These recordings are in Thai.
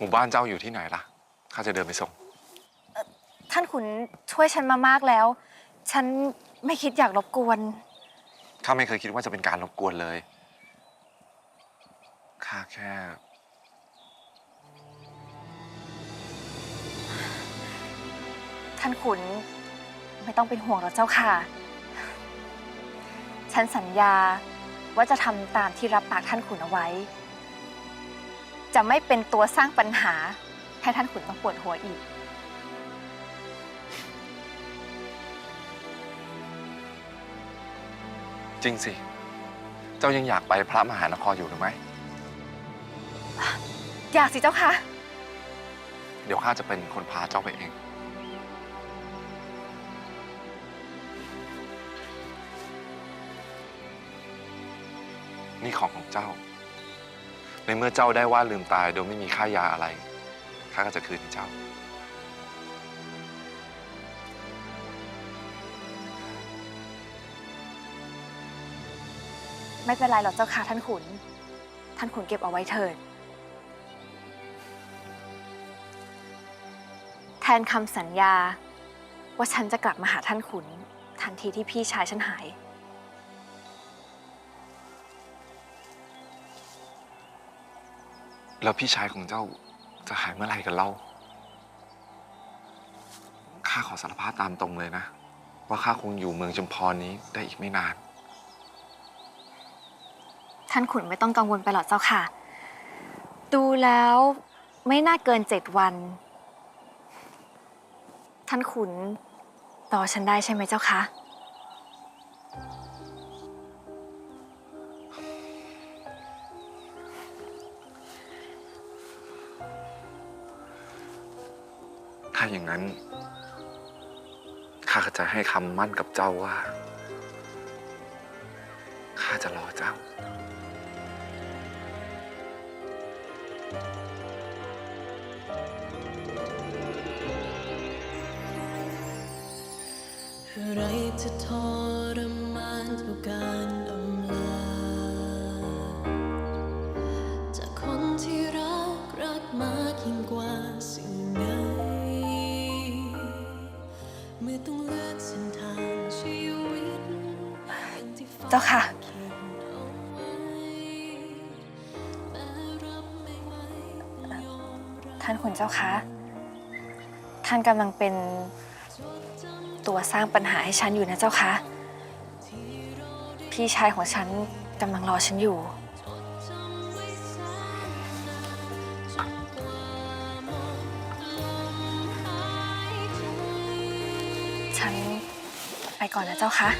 หมู่บ้านเจ้าอยู่ที่ไหนล่ะ ข้าจะเดินไปส่ง ท่านขุนช่วยฉันมามากแล้ว ฉันไม่คิดอยากรบกวน ข้าไม่เคยคิดว่าจะเป็นการรบกวนเลย ข้าแค่ ท่านขุนไม่ต้องเป็นห่วงหรอกเจ้าค่ะ ฉันสัญญาว่าจะทำตามที่รับปากท่านขุนเอาไว้ จะไม่เป็นตัวสร้างปัญหา ให้ท่านขุนต้องปวดหัวอีก จริงสิ เจ้ายังอยากไปพระมหานครอยู่หรือไม่อยากสิเจ้าค่ะ เดี๋ยวข้าจะเป็นคนพาเจ้าไปเอง นี่ของของเจ้า ในเมื่อเจ้าได้ว่าลืมตายโดยไม่มีค่ายาอะไร ข้าก็จะคืนให้เจ้า ไม่เป็นไรหรอกเจ้าค่ะท่านขุน ท่านขุนเก็บเอาไว้เถิด แทนคำสัญญาว่าฉันจะกลับมาหาท่านขุน ทันทีที่พี่ชายฉันหาย แล้วพี่ชายของเจ้าจะหายเมื่อไหร่กันเล่า ข้าขอสารภาพตามตรงเลยนะ ว่าข้าคงอยู่เมืองจมพรนี้ได้อีกไม่นาน ท่านขุนไม่ต้องกังวลไปหรอกเจ้าค่ะ ดูแล้วไม่น่าเกินเจ็ดวัน ท่านขุนรอฉันได้ใช่ไหมเจ้าคะ ถ้าอย่างนั้น ข้าก็จะให้คำมั่นกับเจ้าว่า ข้าจะรอเจ้า อะไรจะทรมานกว่ากา ยอมรับท่านขุนเจ้าคะ ท่านกำลังเป็นตัวสร้างปัญหาให้ฉันอยู่นะเจ้าคะ พี่ชายของฉันกำลังรอฉันอยู่ ฉันไปก่อนนะเจ้าคะ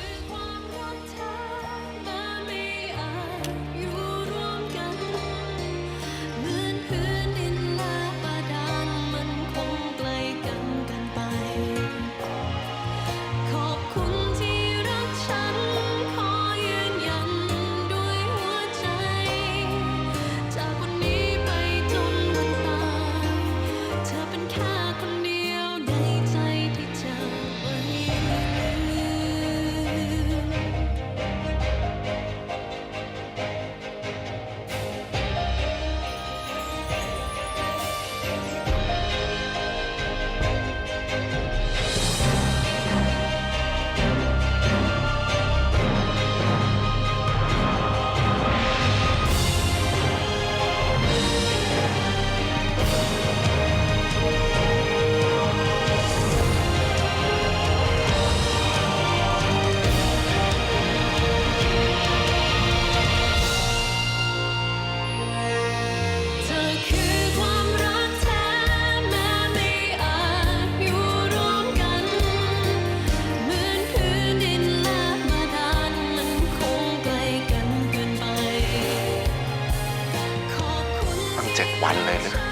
7 วันเลยหรือ